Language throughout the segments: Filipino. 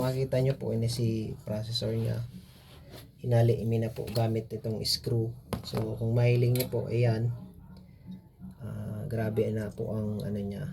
makikita nyo po, ini si processor niya. Hinali-imi na po gamit itong screw. So, kung mahiling nyo po, ayan. Ah, grabe na po ang ano niya.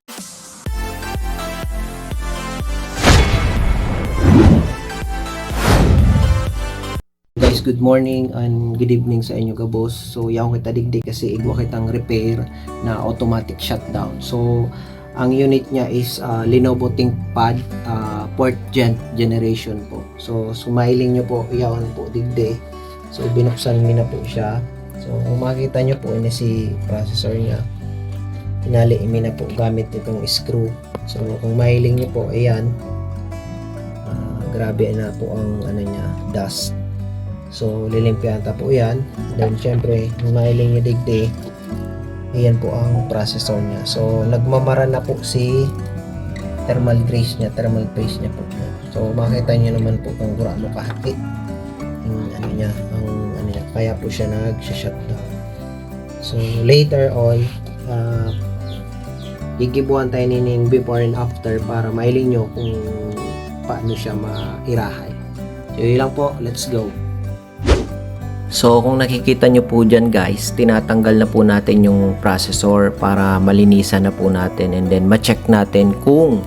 Guys, good morning and good evening sa inyo kabos. So, yaw kita digdi kasi igwa kitang repair na automatic shutdown. So, ang unit niya is uh, Lenovo ThinkPad uh, fourth gen generation po. So, sumailing nyo po, yaw po digdi. So, binuksan mo na po siya. So, kung makikita nyo po, ini si processor niya. Hinali-imi na po gamit itong screw. So, kung mahiling nyo po, ayan. Ah, grabe na po ang ano niya, dust. So, lilimpihan ta po yan. Then, syempre, kung mahiling nyo digdi, ayan po ang processor niya. So, nagmamara na po si thermal grease niya, thermal paste niya po. So, makita niyo naman po kung gura mo kahati. Yung ano niya, ang ano niya, kaya po siya nag-shutdown. So, later on, uh, gigibuhan tayo nining before and after para mailing nyo kung paano siya mairahay. So, yun lang po. Let's go. So kung nakikita nyo po dyan guys, tinatanggal na po natin yung processor para malinisan na po natin and then ma-check natin kung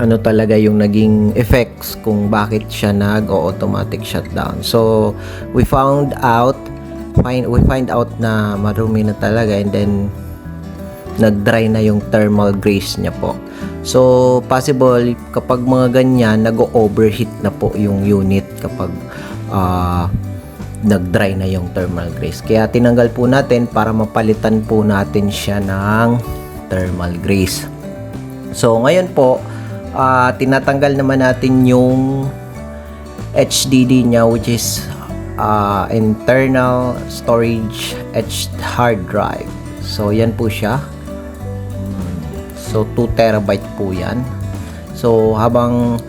ano talaga yung naging effects kung bakit siya nag-automatic shutdown. So we found out find we find out na marumi na talaga and then nag-dry na yung thermal grease niya po. So possible kapag mga ganyan nag-overheat na po yung unit kapag ah nag-dry na yung thermal grease. Kaya tinanggal po natin para mapalitan po natin siya ng thermal grease. So ngayon po, ah, tinatanggal naman natin yung HDD niya which is ah, internal storage H hard drive. So yan po siya. So 2 terabyte po yan. So habang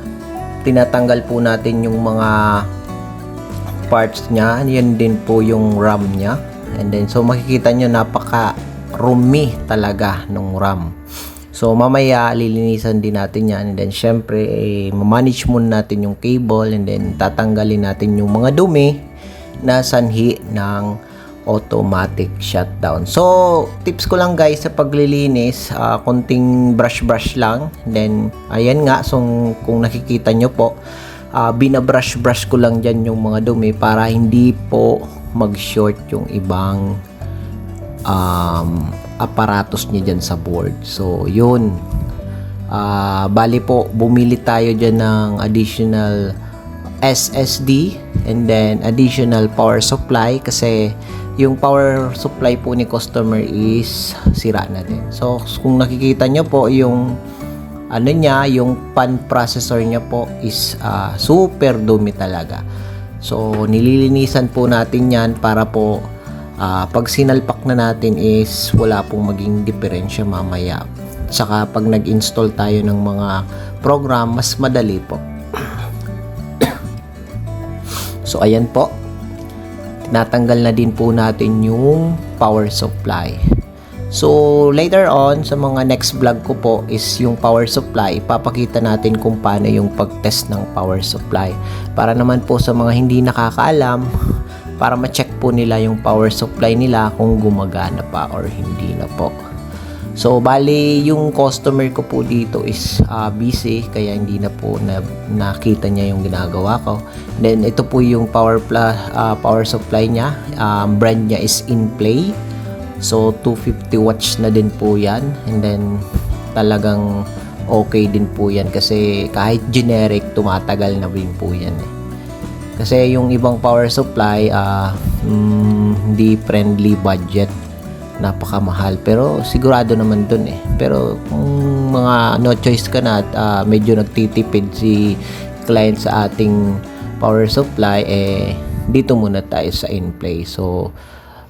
tinatanggal po natin yung mga parts niya. Yan din po yung RAM niya. And then, so makikita nyo napaka roomy talaga ng RAM. So, mamaya lilinisan din natin yan. And then, syempre, eh, manage muna natin yung cable. And then, tatanggalin natin yung mga dumi na sanhi ng automatic shutdown. So, tips ko lang guys sa paglilinis, ah, konting brush-brush lang. And then, ayan nga, so kung nakikita nyo po, uh, binabrush-brush ko lang dyan yung mga dumi para hindi po mag-short yung ibang um, aparatos niya dyan sa board. So, yun. Uh, bali po, bumili tayo dyan ng additional SSD and then additional power supply kasi yung power supply po ni customer is sira na din. So, kung nakikita nyo po yung ano niya, yung pan processor niya po is ah, super dumi talaga. So, nililinisan po natin yan para po ah, pag sinalpak na natin is wala pong maging diferensya mamaya. Saka pag nag-install tayo ng mga program, mas madali po. so, ayan po. Tinatanggal na din po natin yung power supply. So, later on, sa mga next vlog ko po is yung power supply. Papakita natin kung paano yung pag-test ng power supply. Para naman po sa mga hindi nakakaalam, para ma-check po nila yung power supply nila kung gumagana pa or hindi na po. So, bali, yung customer ko po dito is ah, busy, kaya hindi na po na, nakita niya yung ginagawa ko. Then, ito po yung power, pla, ah, power supply niya. Um, brand niya is InPlay. So 250 watts na din po 'yan. And then talagang okay din po 'yan. Kasi kahit generic tumatagal na din po 'yan eh. Kasi yung ibang power supply ah mm, hindi friendly budget. Napakamahal. Pero sigurado naman dun eh. Pero kung mga no choice ka na at ah, medyo nagtitipid si client sa ating power supply eh dito muna tayo sa in-play. So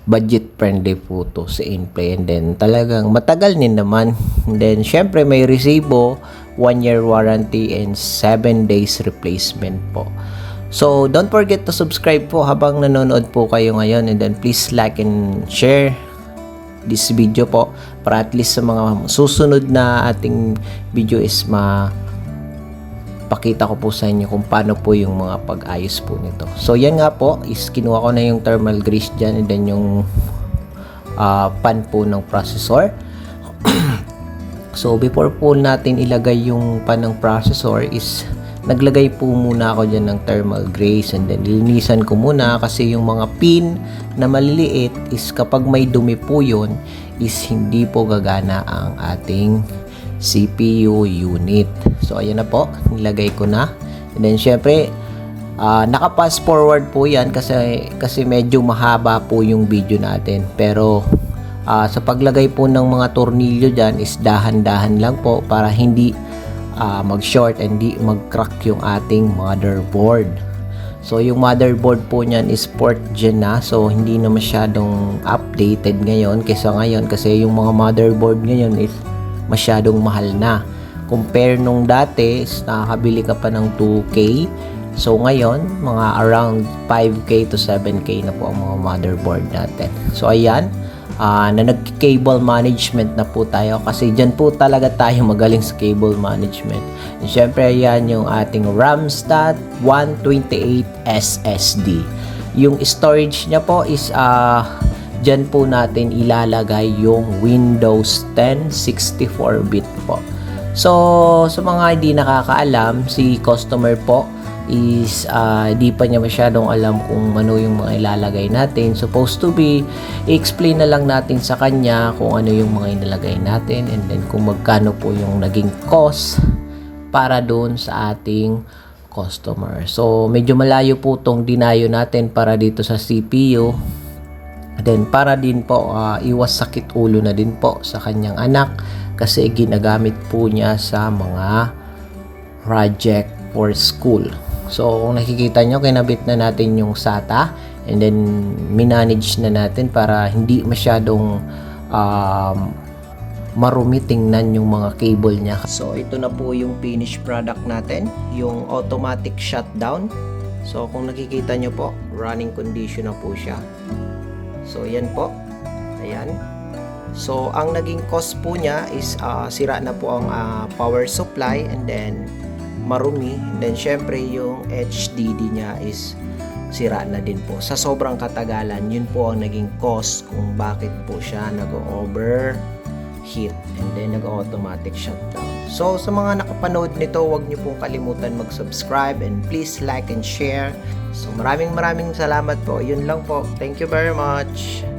budget friendly po to sa in-play. And then talagang matagal din naman. And then syempre may resibo 1 year warranty and 7 days replacement po. So don't forget to subscribe po habang nanonood po kayo ngayon. And then please like and share this video po. Para at least sa mga susunod na ating video is ma ipakita ko po sa inyo kung paano po yung mga pag-ayos po nito. So yan nga po is kinuha ko na yung thermal grease dyan. And then yung ah, pan po ng processor. so before po natin ilagay yung pan ng processor is naglagay po muna ako dyan ng thermal grease and then linisan ko muna kasi yung mga pin na maliliit is kapag may dumi po yun is hindi po gagana ang ating CPU unit. So ayan na po, nilagay ko na. And then syempre, ah, naka-fast forward po 'yan kasi kasi medyo mahaba po yung video natin. Pero ah, sa paglagay po ng mga tornilyo diyan is dahan-dahan lang po para hindi ah, mag-short and hindi mag-crack yung ating motherboard. So yung motherboard po niyan is 4th gen na so hindi na masyadong updated ngayon kaysa ngayon kasi yung mga motherboard ngayon is masyadong mahal na. Compare nung dati nakakabili ka pa ng 2K. So ngayon, mga around 5K to 7K na po ang mga motherboard natin. So ayan, ah, na nag-cable management na po tayo kasi dyan po talaga tayo magaling sa cable management. And syempre ayan yung ating RAM stat 128 SSD. Yung storage niya po is ah Diyan po natin ilalagay yung Windows 10 64-bit po. So, sa mga hindi nakakaalam, si customer po is ah, hindi pa niya masyadong alam kung ano yung mga ilalagay natin. Supposed to be, i-explain na lang natin sa kanya kung ano yung mga inilagay natin and then kung magkano po yung naging cost para doon sa ating customer. So, medyo malayo po tong dinayo natin para dito sa CPU. Then para din po ah, iwas sakit ulo na din po sa kanyang anak kasi ginagamit po niya sa mga project for school. So kung nakikita nyo, kinabit na natin yung SATA and then minanage na natin para hindi masyadong um, marumi tingnan yung mga cable niya. So ito na po yung finished product natin, yung automatic shutdown. So kung nakikita nyo po, running condition na po siya. So, yan po. Ayan. So, ang naging cost po niya is ah, sira na po ang ah, power supply and then marumi. Then, syempre, yung HDD niya is sira na din po. Sa sobrang katagalan, yun po ang naging cost kung bakit po siya nag-overheat and then nag-automatic shutdown. So, sa mga nakapanood nito, huwag niyo pong kalimutan mag-subscribe and please like and share. So, maraming maraming salamat po. Yun lang po. Thank you very much.